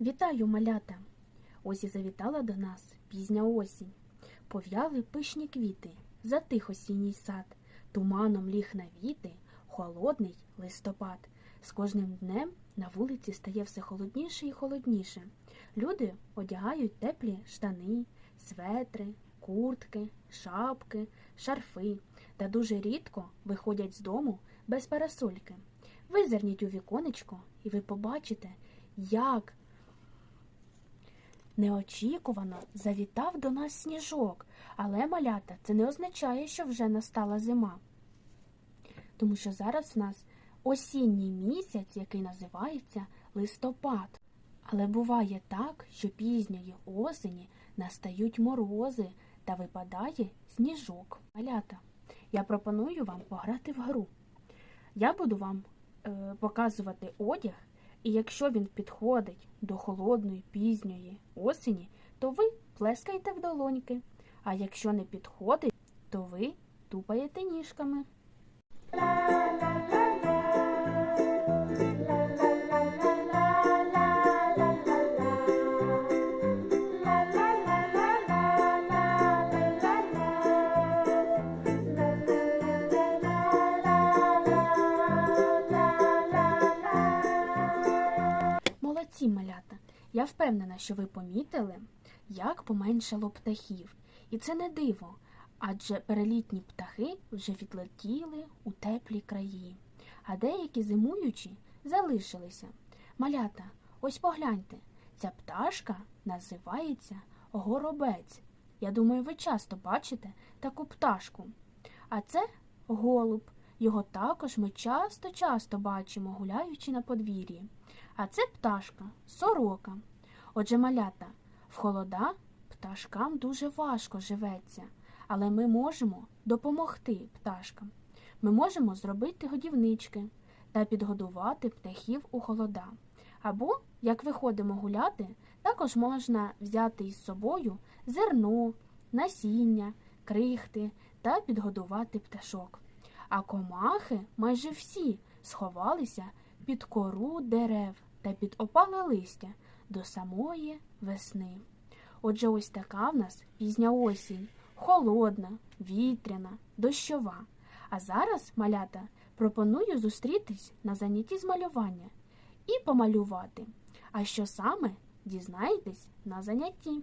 Вітаю, малята! Ось і завітала до нас пізня осінь. Пов'яли пишні квіти, затих осінній сад, туманом ліг навіти, холодний листопад. З кожним днем на вулиці стає все холодніше і холодніше. Люди одягають теплі штани, светри, куртки, шапки, шарфи та дуже рідко виходять з дому без парасольки. Визирніть у віконечко, і ви побачите, як неочікувано завітав до нас сніжок. Але малята це не означає, що вже настала зима. Тому що зараз в нас осінній місяць, який називається листопад. Але буває так, що пізньої осені настають морози та випадає сніжок. Малята, я пропоную вам пограти в гру. Я буду вам е, показувати одяг, і якщо він підходить до холодної пізньої осені, то ви плескаєте в долоньки. А якщо не підходить, то ви тупаєте ніжками. Молодці, малята. Я впевнена, що ви помітили, як поменшало птахів. І це не диво, адже перелітні птахи вже відлетіли у теплі краї, а деякі зимуючі залишилися. Малята, ось погляньте, ця пташка називається горобець. Я думаю, ви часто бачите таку пташку. А це голуб. Його також ми часто-часто бачимо, гуляючи на подвір'ї. А це пташка, сорока. Отже, малята, в холода пташкам дуже важко живеться, але ми можемо допомогти пташкам. Ми можемо зробити годівнички та підгодувати птахів у холода. Або, як виходимо гуляти, також можна взяти із собою зерно, насіння, крихти та підгодувати пташок. А комахи майже всі сховалися під кору дерев та під опале листя до самої весни. Отже, ось така в нас пізня осінь, холодна, вітряна, дощова. А зараз, малята, пропоную зустрітись на занятті з малювання і помалювати. А що саме дізнаєтесь на занятті.